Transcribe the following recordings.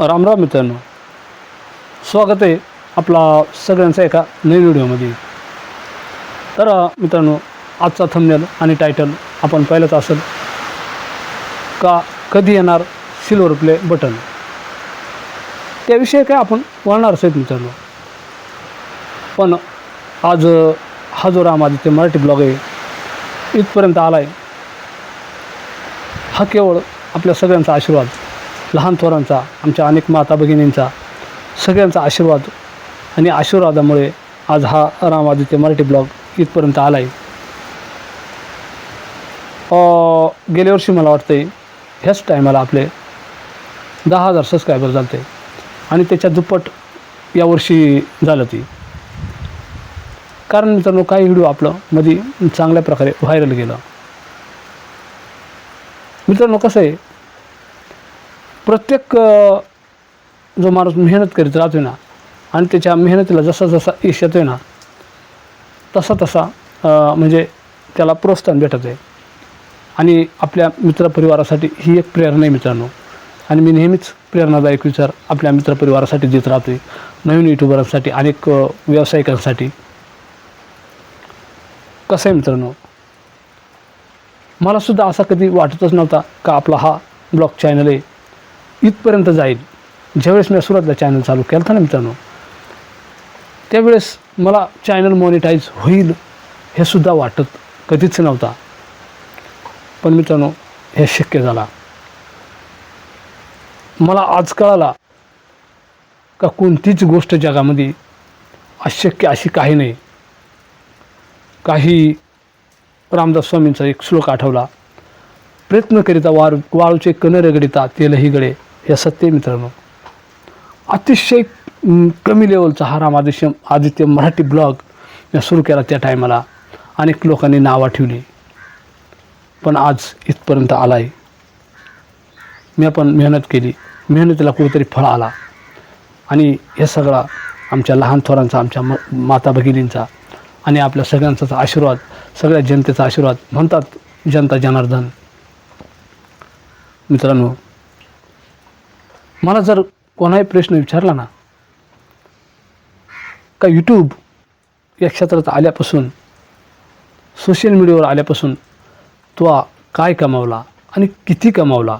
रामराम मित्रांनो. स्वागत आहे आपला सगळ्यांचा एका नवीन व्हिडिओमध्ये. तर मित्रांनो आजचा थंबनेल आणि टायटल आपण पाहिलंच असेल का कधी येणार सिल्वर प्ले बटन त्याविषयी काय आपण वळणारच आहेत मित्रांनो. पण आज हा जो राम आदित्य मराठी ब्लॉग आहे इथपर्यंत आला आहे हा केवळ आपल्या सगळ्यांचा आशीर्वाद. लहान थोरांचा आमच्या अनेक माता भगिनींचा सगळ्यांचा आशीर्वाद आणि आशीर्वादामुळे आज हा रामादित्य मराठी ब्लॉग इथपर्यंत आला आहे गेल्या वर्षी मला वाटतं ह्याच टायमाला आपले दहा हजार सबस्क्रायबर झाले आणि त्याच्या दुप्पट यावर्षी झालं ती. कारण मित्रांनो काही व्हिडिओ आपलं मध्ये चांगल्या प्रकारे व्हायरल गेलं. मित्रांनो कसं आहे प्रत्येक जो माणूस मेहनत करीत राहतो ना आणि त्याच्या मेहनतीला जसा जसा यश येतो आहे ना तसा तसा म्हणजे त्याला प्रोत्साहन भेटत आहे आणि आपल्या मित्रपरिवारासाठी ही एक प्रेरणा आहे मित्रांनो. आणि मी नेहमीच प्रेरणादायक विचार आपल्या मित्रपरिवारासाठी देत राहतो आहे नवीन युट्यूबरांसाठी अनेक व्यावसायिकांसाठी. कसं आहे मित्रांनो? मला सुद्धा असा कधी वाटतच नव्हता का आपला हा ब्लॉग चॅनल आहे. इथपर्यंत जाईल. ज्यावेळेस मी सुरुवातीला चॅनल चालू केला होता ना मित्रांनो त्यावेळेस मला चॅनल मॉनिटाईज होईल हे सुद्धा वाटत कधीच नव्हता. पण मित्रांनो हे शक्य झाला. मला आज कळाला का कोणतीच गोष्ट जगामध्ये अशक्य अशी काही नाही. काही रामदास स्वामींचा एक श्लोक आठवला प्रयत्न करिता वार वाळूचे कण रगडिता तेलही गळे. हे सत्य मित्रांनो. अतिशय कमी लेवलचा हा रामादित्य आदित्य मराठी ब्लॉग सुरू केला त्या टायमाला अनेक लोकांनी नावं ठेवली. पण आज इथपर्यंत आला आहे मी पण मेहनत केली. मेहनतीला कुठेतरी फळ आला. आणि हे सगळा आमच्या लहान थोरांचा आमच्या म माता भगिनींचा आणि आपल्या सगळ्यांचाच आशीर्वाद सगळ्या जनतेचा आशीर्वाद म्हणतात जनता जनार्दन. मित्रांनो मला जर कोणाही प्रश्न विचारला ना का यूट्यूब या क्षेत्रात आल्यापासून सोशल मीडियावर आल्यापासून तो काय कमावला आणि किती कमावला?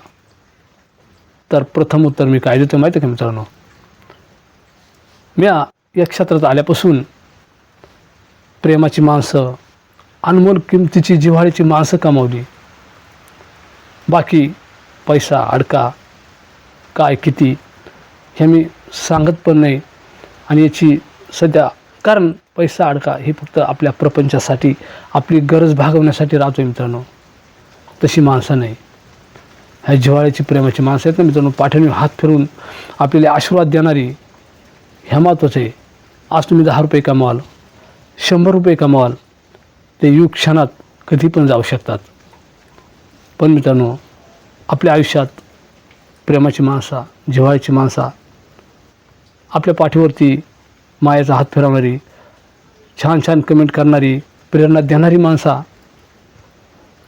तर प्रथम उत्तर मी काय देतो माहिती आहे का मित्रांनो? मी या क्षेत्रात आल्यापासून प्रेमाची माणसं अनमोल किमतीची जिव्हाळीची माणसं कमावली. बाकी पैसा अडका काय किती हे मी सांगत पण नाही. आणि याची सध्या कारण पैसा अडका हे फक्त आपल्या प्रपंचासाठी आपली गरज भागवण्यासाठी राहतो आहे मित्रांनो. तशी माणसं नाही. ह्या जिव्हाळ्याची प्रेमाची माणसं आहेत ना मित्रांनो पाठीने हात फिरून आपल्याला आशीर्वाद देणारी ह्या महत्त्वाचं आहे. आज तुम्ही दहा रुपये कमावाल शंभर रुपये कमावाल ते युग क्षणात कधी पण जाऊ शकतात. पण मित्रांनो आपल्या आयुष्यात प्रेमाची माणसा जिव्हाळ्याची माणसा. आपल्या पाठीवरती मायाचा हात फिरवणारी छान छान कमेंट करणारी प्रेरणा देणारी माणसा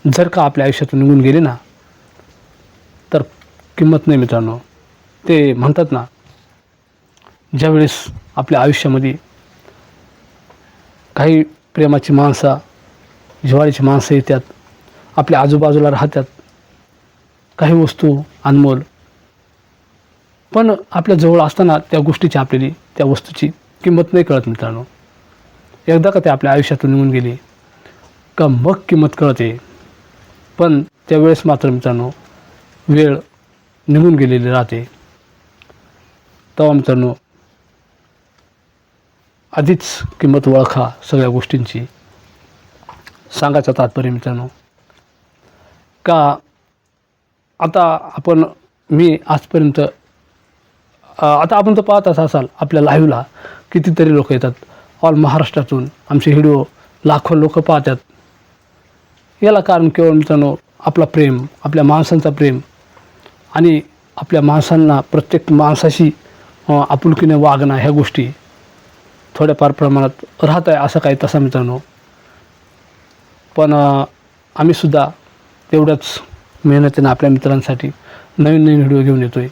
जर का आपल्या आयुष्यातून निघून गेली ना तर किंमत नाही मित्रांनो. ते म्हणतात ना ज्यावेळेस आपल्या आयुष्यामध्ये काही प्रेमाची माणसं जिवाळीची माणसं येतात आपल्या आजूबाजूला राहतात काही वस्तू अनमोल पण आपल्या जवळ असताना त्या गोष्टीची आपल्याला त्या वस्तूची किंमत नाही कळत मित्रांनो. एकदा का ते आपल्या आयुष्यातून निघून गेली का मग किंमत कळते. पण त्यावेळेस मात्र मित्रांनो वेळ निघून गेलेली राहते. तेव्हा मित्रांनो आधीच किंमत ओळखा सगळ्या गोष्टींची. सांगायचं तात्पर्य मित्रांनो का आता आपण मी आजपर्यंत आता आपण तर पाहतच असाल आपल्या लाईव्हला कितीतरी लोक येतात. ऑल महाराष्ट्रातून आमचे व्हिडिओ लाखो लोक पाहतात. याला कारण केवळ मित्रांनो आपला प्रेम आपल्या माणसांचा प्रेम. आणि आपल्या माणसांना प्रत्येक माणसाशी आपुलकीने वागणं ह्या गोष्टी थोड्याफार प्रमाणात राहत आहे असं काही तसा मित्रांनो. पण आम्हीसुद्धा तेवढ्याच मेहनतीनं आपल्या मित्रांसाठी नवीन नवीन व्हिडिओ घेऊन येतो आहे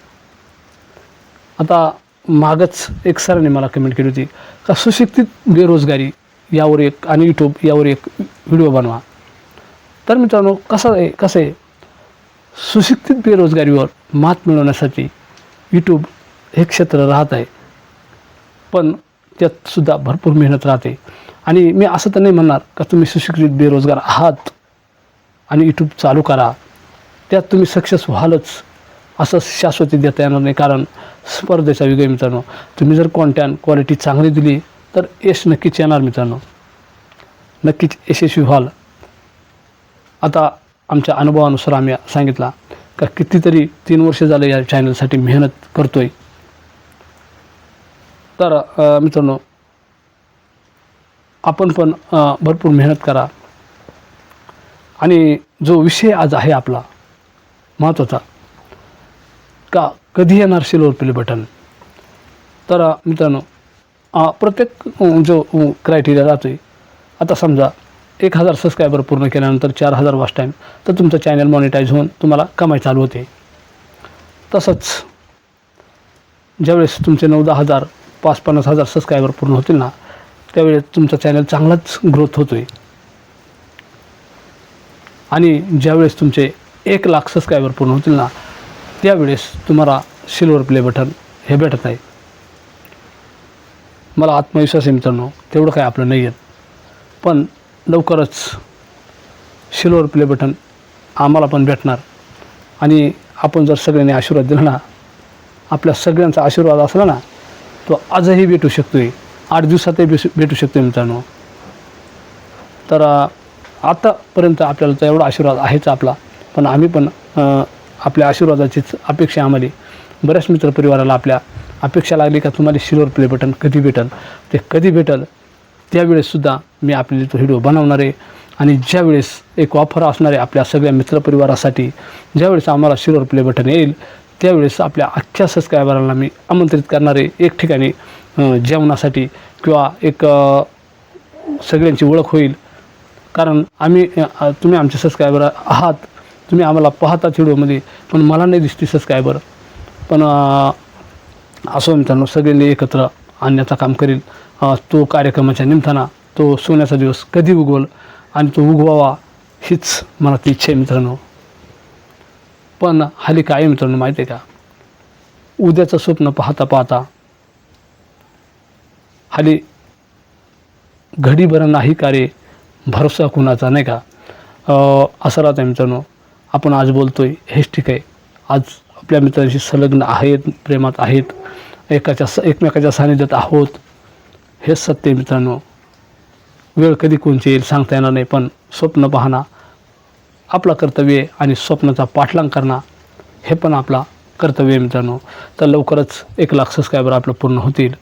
आता मागच एक सरांनी मला कमेंट केली होती का सुशिक्षित बेरोजगारी यावर एक आणि यूट्यूब यावर एक व्हिडिओ बनवा. तर मित्रांनो कसं आहे कसं आहे? सुशिक्षित बेरोजगारीवर मात मिळवण्यासाठी यूट्यूब हे क्षेत्र राहत आहे. पण त्यातसुद्धा भरपूर मेहनत राहते. आणि मी असं तर नाही म्हणणार का तुम्ही सुशिक्षित बेरोजगार आहात आणि यूट्यूब चालू करा. त्यात तुम्ही सक्सेस व्हालच. असं शाश्वती देता येणार नाही. कारण स्पर्धेचा युग आहे मित्रांनो तुम्ही जर कॉन्टॅन क्वालिटी चांगली दिली तर यश नक्कीच येणार मित्रांनो. नक्कीच यशस्वी व्हाल. आता आमच्या अनुभवानुसार आम्ही सांगितला का कितीतरी तीन वर्ष झाले या चॅनलसाठी मेहनत करतो आहे तर मित्रांनो आपण पण भरपूर मेहनत करा. आणि जो विषय आज आहे आपला महत्त्वाचा का कधी येणार सिल्वर प्ले बटन? तर मित्रांनो प्रत्येक जो क्रायटेरिया राहतो आहे आता समजा एक हजार सबस्क्रायबर पूर्ण केल्यानंतर चार हजार वॉच टाईम तर तुमचं चॅनल मॉनिटाईज होऊन तुम्हाला कमाई चालू होते. तसंच ज्यावेळेस तुमचे नऊ दहा हजार पाच पन्नास हजार सबस्क्रायबर पूर्ण होतील ना त्यावेळेस तुमचा चॅनल चांगलाच ग्रोथ होतो आहे आणि ज्यावेळेस तुमचे एक लाख सबस्क्रायबर पूर्ण होतील ना त्यावेळेस तुम्हाला सिल्वर प्ले बटन हे भेटत आहे मला आत्मविश्वास आहे मित्रांनो तेवढं काय आपलं नाही आहेत पण लवकरच सिल्वर प्ले बटन आम्हाला पण भेटणार. आणि आपण जर सगळ्यांनी आशीर्वाद दिला ना आपल्या सगळ्यांचा आशीर्वाद असला ना तो आजही भेटू शकतो आहे आठ दिवसातही भेटू भेटू शकतो मित्रांनो. तर आतापर्यंत आपल्याला तर एवढा आशीर्वाद आहेच आपला. पण आम्ही पण आपल्या आशीर्वादाचीच अपेक्षा आम्हाला. बऱ्याच मित्रपरिवाराला आपल्या अपेक्षा लागली का तुम्हाला शिरोर प्ले बटन कधी भेटल? ते कधी भेटल? त्यावेळेससुद्धा मी आपल्याला तो व्हिडिओ बनवणार आहे. आणि ज्यावेळेस एक ऑफर असणारे आपल्या सगळ्या मित्रपरिवारासाठी ज्यावेळेस आम्हाला शिरोर प्ले बटन येईल त्यावेळेस आपल्या अख्ख्या सबस्क्रायबरांना मी आमंत्रित करणार आहे. एक ठिकाणी जेवणासाठी किंवा एक सगळ्यांची ओळख होईल. कारण आम्ही तुम्ही आमचे सबस्क्रायबर आहात. तुम्ही आम्हाला पाहता व्हिडिओमध्ये पण मला नाही दिसते सबस्क्रायबर पण असो मित्रांनो सगळ्यांनी एकत्र आणण्याचं काम करील. तो कार्यक्रमाच्या निमताना तो सोन्याचा दिवस कधी उगवल आणि तो उगवावा हीच मला ती इच्छा आहे मित्रांनो. पण हाली काय आहे मित्रांनो माहिती आहे का? उद्याचं स्वप्न पाहता पाहता हाली घडीभर नाही का रे? भरोसा कुणाचा नाही का? असं राहतं आहे मित्रांनो. आपण आज बोलतो आहे हेच ठीक आहे. आज आपल्या मित्रांशी संलग्न आहेत प्रेमात आहेत एकाच्या स एकमेकाच्या सानिध्यात आहोत हेच सत्य मित्रांनो. वेळ कधी कोणची येईल सांगता येणार नाही पण स्वप्न पाहणं आपला कर्तव्य आहे आणि स्वप्नाचा पाठलाग करणं हे पण आपला कर्तव्य मित्रांनो. तर लवकरच एक लाख सबस्क्रायबर आपलं पूर्ण होतील.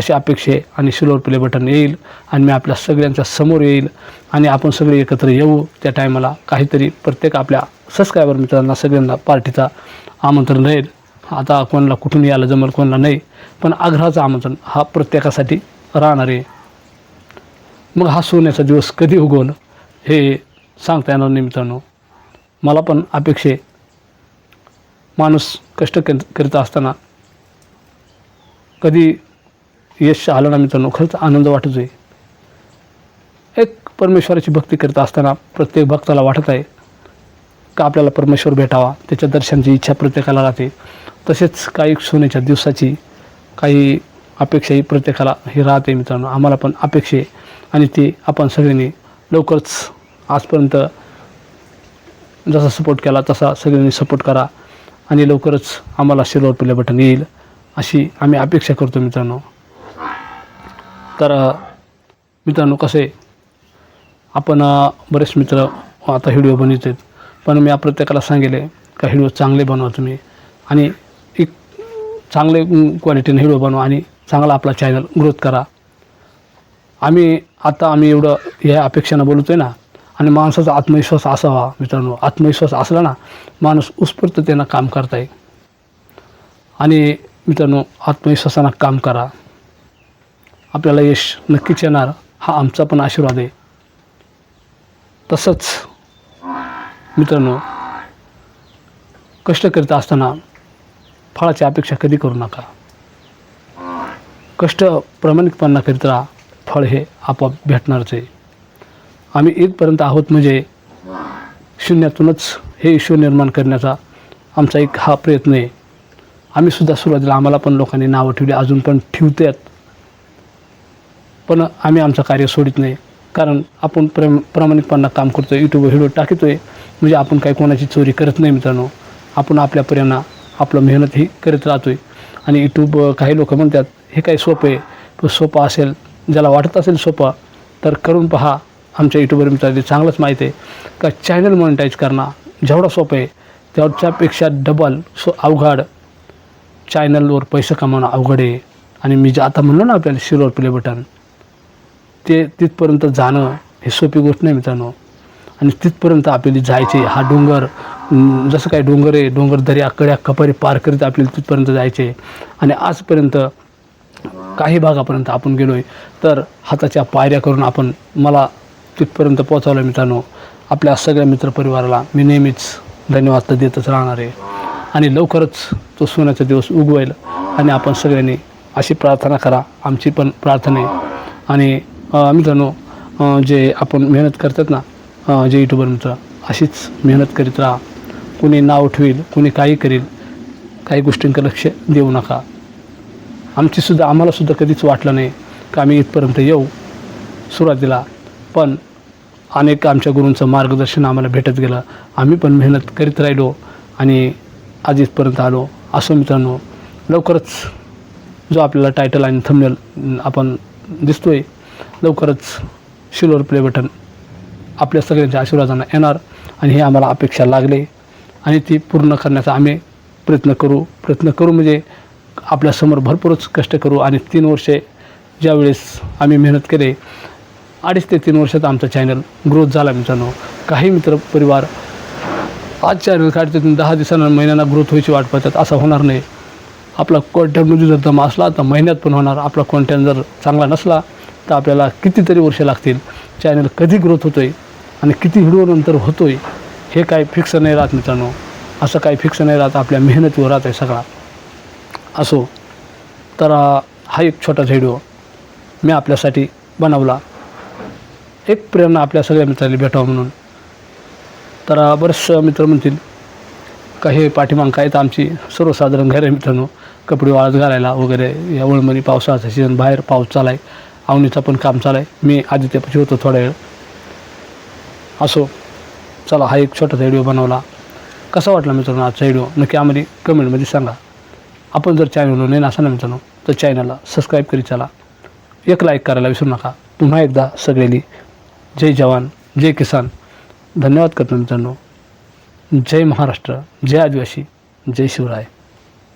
अशी अपेक्षा आहे आणि सिल्वर प्ले बटन येईल आणि मी आपल्या सगळ्यांच्या समोर येईल आणि आपण सगळे एकत्र येऊ त्या टायमाला काहीतरी प्रत्येक आपल्या सबस्क्रायबर मित्रांना सगळ्यांना पार्टीचा आमंत्रण राहील. आता कोणाला कुठून यायला जमल कोणाला नाही पण आग्रहाचं आमंत्रण हा प्रत्येकासाठी राहणार आहे. मग हा सोन्याचा दिवस कधी उगवलं हे सांगता येणार नाही मित्रांनो. मला पण अपेक्षे माणूस कष्ट करीत असताना कधी यश आलं ना मित्रांनो खरंच आनंद वाटतो आहे एक परमेश्वराची भक्ती करत असताना प्रत्येक भक्ताला वाटत आहे का आपल्याला परमेश्वर भेटावा त्याच्या दर्शनाची इच्छा प्रत्येकाला राहते. तसेच काही सोन्याच्या दिवसाची काही अपेक्षा ही प्रत्येकाला ही राहते मित्रांनो. आम्हाला पण अपेक्षा आहे आणि ती आपण सगळ्यांनी लवकरच आजपर्यंत जसा सपोर्ट केला तसा सगळ्यांनी सपोर्ट करा आणि लवकरच आम्हाला सिल्वर पिल्या बटन येईल अशी आम्ही अपेक्षा करतो मित्रांनो. तर मित्रांनो कसे? आपण बरेच मित्र आता व्हिडिओ बनवतात आहेत. पण मी प्रत्येकाला सांगेल का व्हिडिओ चांगले बनवा तुम्ही. आणि एक चांगले क्वालिटीने व्हिडिओ बनवा आणि चांगला आपला चॅनल ग्रोथ करा. आम्ही आता आम्ही एवढं या अपेक्षानं बोलतो आहे ना आणि माणसाचा आत्मविश्वास असावा मित्रांनो. आत्मविश्वास असला ना माणूस उत्स्फूर्ततेनं काम करता येईल आणि मित्रांनो आत्मविश्वासानं काम करा. आपल्याला यश नक्कीच येणार. हा आमचा पण आशीर्वाद आहे. तसंच मित्रांनो कष्ट करीत असताना फळाची अपेक्षा कधी करू नका. कष्ट प्रामाणिकपणा करीत राहा फळ हे आपोआप भेटणारच आहे. आम्ही इथपर्यंत आहोत म्हणजे शून्यातूनच हे ईश्वर निर्माण करण्याचा आमचा एक हा प्रयत्न आहे. आम्ही सुद्धा सुरुवातीला आम्हाला पण लोकांनी नावं ठेवली अजून पण ठेवतात. पण आम्ही आमचं कार्य सोडित नाही. कारण आपण प्रेम प्रामाणिकपणा काम करतो आहे यूट्यूबवर व्हिडिओ टाकतो आहे म्हणजे आपण काही कोणाची चोरी करत नाही मित्रांनो. आपण आपल्या पर्याना आपलं मेहनत ही करत राहतो आहे आणि यूट्यूब काही लोक म्हणतात हे काही सोपं आहे. तो सोपं असेल ज्याला वाटत असेल सोपं तर करून पहा. आमच्या यूट्यूबवर मित्रांनो चांगलंच माहीत आहे. का चॅनल मॉनिटाईज करणं जेवढं सोपं आहे त्याच्यापेक्षा डबल सो अवघड. चॅनलवर पैसे कमावणं अवघड आहे. आणि मी जे आता म्हणलो ना आपल्याला शिरोवर प्ले बटन ते तिथपर्यंत जाणं हे सोपी गोष्ट नाही मित्रांनो. आणि तिथपर्यंत आपल्याला जायचे हा डोंगर जसं काय डोंगर आहे डोंगर दर्या कड्या कपारी पार करीत आपल्याला तिथपर्यंत जायचे. आणि आजपर्यंत काही भागापर्यंत आपण गेलो आहे तर हाताच्या पायऱ्या करून आपण मला तिथपर्यंत पोहोचवलं मित्रांनो. आपल्या सगळ्या मित्रपरिवाराला मी नेहमीच धन्यवाद तर देतच राहणार आहे. आणि लवकरच तो सोन्याचा दिवस उगवेल. आणि आपण सगळ्यांनी अशी प्रार्थना करा आमची पण प्रार्थना आहे. आणि मित्रांनो जे आपण मेहनत करतात ना जे यूट्यूबर मित्र अशीच मेहनत करीत राहा. कुणी नाव ठेवील कुणी काही करील काही गोष्टींकडे लक्ष देऊ नका. आमचीसुद्धा आम्हालासुद्धा कधीच वाटलं नाही का आम्ही इथपर्यंत येऊ सुरुवातीला. पण अनेक आमच्या गुरूंचं मार्गदर्शन आम्हाला भेटत गेलं. आम्ही पण मेहनत करीत राहिलो आणि आज इथपर्यंत आलो. असो मित्रांनो लवकरच जो आपल्याला टायटल आणि थंबनेल आपण दिसतोय लवकरच शिलोर प्ले बटन आपल्या सगळ्यांच्या आशीर्वादानं येणार आणि हे आम्हाला अपेक्षा लागले आणि ती पूर्ण करण्याचा आम्ही प्रयत्न करू. प्रयत्न करू म्हणजे आपल्यासमोर भरपूरच कष्ट करू आणि तीन वर्षे ज्यावेळेस आम्ही मेहनत केले अडीच ते तीन वर्षात आमचा चॅनल ग्रोथ झाला मित्रांनो. काही मित्र परिवार आज चॅनल काढतात दहा दिवसांना महिन्यांना ग्रोथ व्हायची वाट पाहतात असं होणार नाही. आपला कॉन्टॅक्टमध्ये जर दम असला तर महिन्यात पण होणार. आपला कॉन्टॅक्ट जर चांगला नसला तर आपल्याला कितीतरी वर्ष लागतील. चॅनल कधी ग्रोथ होतो आहे आणि किती व्हिडिओनंतर होतो आहे हे काय फिक्स नाही राहत मित्रांनो. असं काही फिक्स नाही राहत आपल्या मेहनतीवर राहत आहे सगळा. असो तर हा एक छोटासा व्हिडिओ मी आपल्यासाठी बनवला. एक प्रेरणा आपल्या सगळ्या मित्रांनी भेटावं म्हणून. तर बरेच मित्र म्हणतील का हे पाठीमांग काय तर आमची सर्वसाधारण घर आहे मित्रांनो. कपडे वाळत घालायला वगैरे या वळमध्ये पावसाळ्याचा सीझन बाहेर पाऊस चालाय. आहे पण काम चालू आहे. मी आदित्यपाशी होतो थोडा वेळ. असो चला हा एक छोटासा व्हिडिओ बनवला. कसा वाटला मित्रांनो आजचा व्हिडिओ नक्की आम्हाला कमेंटमध्ये सांगा. आपण जर चॅनलवर नाही असा ना मित्रांनो तर चॅनलला सबस्क्राईब करी चला. एक लाईक करायला विसरू नका. पुन्हा एकदा सगळ्यांनी जय जवान जय किसान. धन्यवाद करतो मित्रांनो. जय महाराष्ट्र जय आदिवासी जय शिवराय.